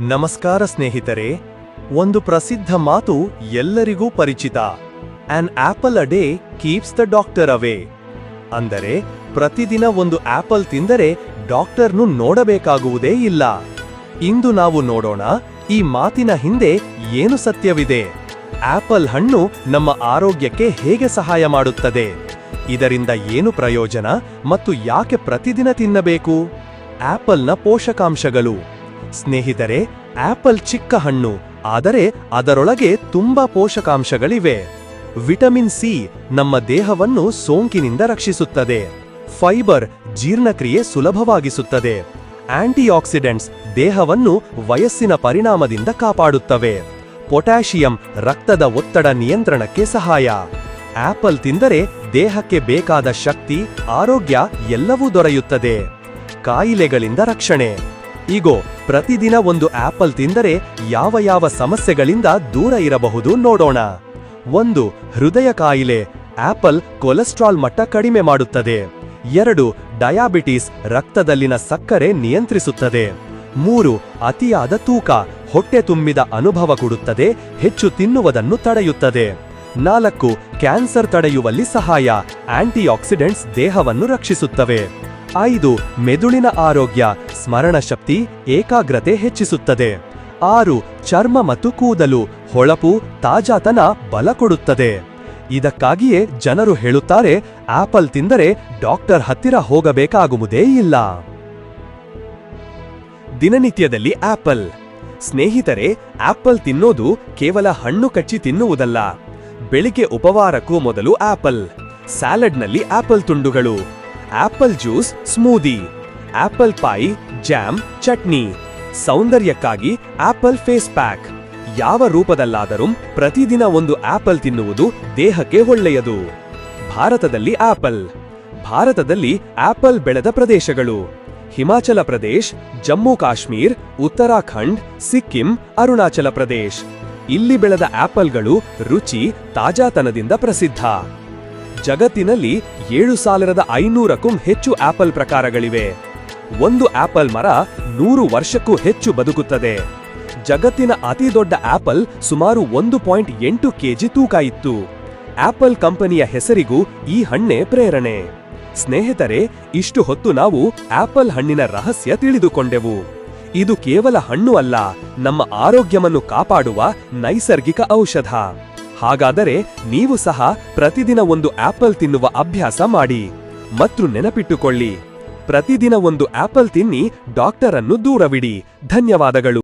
ನಮಸ್ಕಾರ ಸ್ನೇಹಿತರೆ, ಒಂದು ಪ್ರಸಿದ್ಧ ಮಾತು ಎಲ್ಲರಿಗೂ ಪರಿಚಿತ. An apple a day keeps the doctor away ಅಂದರೆ, ಪ್ರತಿದಿನ ಒಂದು ಆಪಲ್ ತಿಂದರೆ ಡಾಕ್ಟರ್ನು ನೋಡಬೇಕಾಗುವುದೇ ಇಲ್ಲ. ಇಂದು ನಾವು ನೋಡೋಣ, ಈ ಮಾತಿನ ಹಿಂದೆ ಏನು ಸತ್ಯವಿದೆ. ಆಪಲ್ ಹಣ್ಣು ನಮ್ಮ ಆರೋಗ್ಯಕ್ಕೆ ಹೇಗೆ ಸಹಾಯ ಮಾಡುತ್ತದೆ. ಇದರಿಂದ ಏನು ಪ್ರಯೋಜನ ಮತ್ತು ಯಾಕೆ ಪ್ರತಿದಿನ ತಿನ್ನಬೇಕು. ಆಪಲ್ನ ಪೋಷಕಾಂಶಗಳು. ಸ್ನೇಹಿತರೆ, ಆಪಲ್ ಚಿಕ್ಕ ಹಣ್ಣು, ಆದರೆ ಅದರೊಳಗೆ ತುಂಬಾ ಪೋಷಕಾಂಶಗಳಿವೆ. ವಿಟಮಿನ್ ಸಿ ನಮ್ಮ ದೇಹವನ್ನು ಸೋಂಕಿನಿಂದ ರಕ್ಷಿಸುತ್ತದೆ. ಫೈಬರ್ ಜೀರ್ಣಕ್ರಿಯೆ ಸುಲಭವಾಗಿಸುತ್ತದೆ. ಆಂಟಿಆಕ್ಸಿಡೆಂಟ್ಸ್ ದೇಹವನ್ನು ವಯಸ್ಸಿನ ಪರಿಣಾಮದಿಂದ ಕಾಪಾಡುತ್ತವೆ. ಪೊಟ್ಯಾಷಿಯಂ ರಕ್ತದ ಒತ್ತಡ ನಿಯಂತ್ರಣಕ್ಕೆ ಸಹಾಯ. ಆಪಲ್ ತಿಂದರೆ ದೇಹಕ್ಕೆ ಬೇಕಾದ ಶಕ್ತಿ, ಆರೋಗ್ಯ ಎಲ್ಲವೂ ದೊರೆಯುತ್ತದೆ. ಕಾಯಿಲೆಗಳಿಂದ ರಕ್ಷಣೆ. ಈಗೋ ಪ್ರತಿದಿನ ಒಂದು ಆಪಲ್ ತಿಂದರೆ ಯಾವ ಯಾವ ಸಮಸ್ಯೆಗಳಿಂದ ದೂರ ಇರಬಹುದು ನೋಡೋಣ. ಒಂದು, ಹೃದಯ ಕಾಯಿಲೆ. ಆಪಲ್ ಕೊಲೆಸ್ಟ್ರಾಲ್ ಮಟ್ಟ ಕಡಿಮೆ ಮಾಡುತ್ತದೆ. ಎರಡು, ಡಯಾಬಿಟಿಸ್ ರಕ್ತದಲ್ಲಿನ ಸಕ್ಕರೆ ನಿಯಂತ್ರಿಸುತ್ತದೆ. ಮೂರು, ಅತಿಯಾದ ತೂಕ, ಹೊಟ್ಟೆ ತುಂಬಿದ ಅನುಭವ ಕೊಡುತ್ತದೆ, ಹೆಚ್ಚು ತಿನ್ನುವುದನ್ನು ತಡೆಯುತ್ತದೆ. ನಾಲ್ಕು, ಕ್ಯಾನ್ಸರ್ ತಡೆಯುವಲ್ಲಿ ಸಹಾಯ, ಆಂಟಿಆಕ್ಸಿಡೆಂಟ್ಸ್ ದೇಹವನ್ನು ರಕ್ಷಿಸುತ್ತವೆ. ಐದು ಮೆದುಳಿನ ಆರೋಗ್ಯ, ಸ್ಮರಣ ಶಕ್ತಿ, ಏಕಾಗ್ರತೆ ಹೆಚ್ಚಿಸುತ್ತದೆ. ಆರು ಚರ್ಮ ಮತ್ತು ಕೂದಲು, ಹೊಳಪು, ತಾಜಾತನ ಬಲ ಕೊಡುತ್ತದೆ. ಇದಕ್ಕಾಗಿಯೇ ಜನರು ಹೇಳುತ್ತಾರೆ, ಆಪಲ್ ತಿಂದರೆ ಡಾಕ್ಟರ್ ಹತ್ತಿರ ಹೋಗಬೇಕಾಗುವುದೇ ಇಲ್ಲ. ದಿನನಿತ್ಯದಲ್ಲಿ ಆಪಲ್. ಸ್ನೇಹಿತರೆ, ಆಪಲ್ ತಿನ್ನೋದು ಕೇವಲ ಹಣ್ಣು ಕಚ್ಚಿ ತಿನ್ನುವುದಲ್ಲ. ಬೆಳಿಗ್ಗೆ ಉಪವಾರಕ್ಕೂ ಮೊದಲು ಆಪಲ್. ಸ್ಯಾಲಡ್ನಲ್ಲಿ apple ತುಂಡುಗಳು. Apple juice, smoothie. Apple pie jam, chutney. ಸೌಂದರ್ಯಕ್ಕಾಗಿ apple face pack. ಯಾವ ರೂಪದಲ್ಲಾದರೂ ಪ್ರತಿದಿನ ಒಂದು ಆಪಲ್ ತಿನ್ನುವುದು ದೇಹಕ್ಕೆ ಒಳ್ಳೆಯದು. ಭಾರತದಲ್ಲಿ ಆಪಲ್. ಭಾರತದಲ್ಲಿ ಆಪಲ್ ಬೆಳೆದ ಪ್ರದೇಶಗಳು. ಹಿಮಾಚಲ ಪ್ರದೇಶ್, ಜಮ್ಮು ಕಾಶ್ಮೀರ್, ಉತ್ತರಾಖಂಡ್, ಸಿಕ್ಕಿಂ, ಅರುಣಾಚಲ ಪ್ರದೇಶ್. ಇಲ್ಲಿ ಬೆಳೆದ ಆಪಲ್ಗಳು ರುಚಿ, ತಾಜಾತನದಿಂದ ಪ್ರಸಿದ್ಧ. ಜಗತ್ತಿನಲ್ಲಿ ಏಳು ಸಾವಿರದ ಐನೂರಕ್ಕೂ ಹೆಚ್ಚು ಆಪಲ್ ಪ್ರಕಾರಗಳಿವೆ. ಒಂದು ಆಪಲ್ ಮರ ನೂರು ವರ್ಷಕ್ಕೂ ಹೆಚ್ಚು ಬದುಕುತ್ತದೆ. ಜಗತ್ತಿನ ಅತಿ ದೊಡ್ಡ ಆಪಲ್ ಸುಮಾರು ಒಂದು ಪಾಯಿಂಟ್ ಎಂಟು ಕೆಜಿ ತೂಕ ಇತ್ತು. ಆಪಲ್ ಕಂಪನಿಯ ಹೆಸರಿಗೂ ಈ ಹಣ್ಣೆ ಪ್ರೇರಣೆ. ಸ್ನೇಹಿತರೆ, ಇಷ್ಟು ಹೊತ್ತು ನಾವು ಆಪಲ್ ಹಣ್ಣಿನ ರಹಸ್ಯ ತಿಳಿದುಕೊಂಡೆವು. ಇದು ಕೇವಲ ಹಣ್ಣು ಅಲ್ಲ, ನಮ್ಮ ಆರೋಗ್ಯವನ್ನು ಕಾಪಾಡುವ ನೈಸರ್ಗಿಕ ಔಷಧ. ಹಾಗಾದರೆ ನೀವು ಸಹ ಪ್ರತಿದಿನ ಒಂದು ಆಪಲ್ ತಿನ್ನುವ ಅಭ್ಯಾಸ ಮಾಡಿ. ಮತ್ತು ನೆನಪಿಟ್ಟುಕೊಳ್ಳಿ, ಪ್ರತಿದಿನ ಒಂದು ಆಪಲ್ ತಿನ್ನಿ, ಡಾಕ್ಟರನ್ನು ದೂರವಿಡಿ. ಧನ್ಯವಾದಗಳು.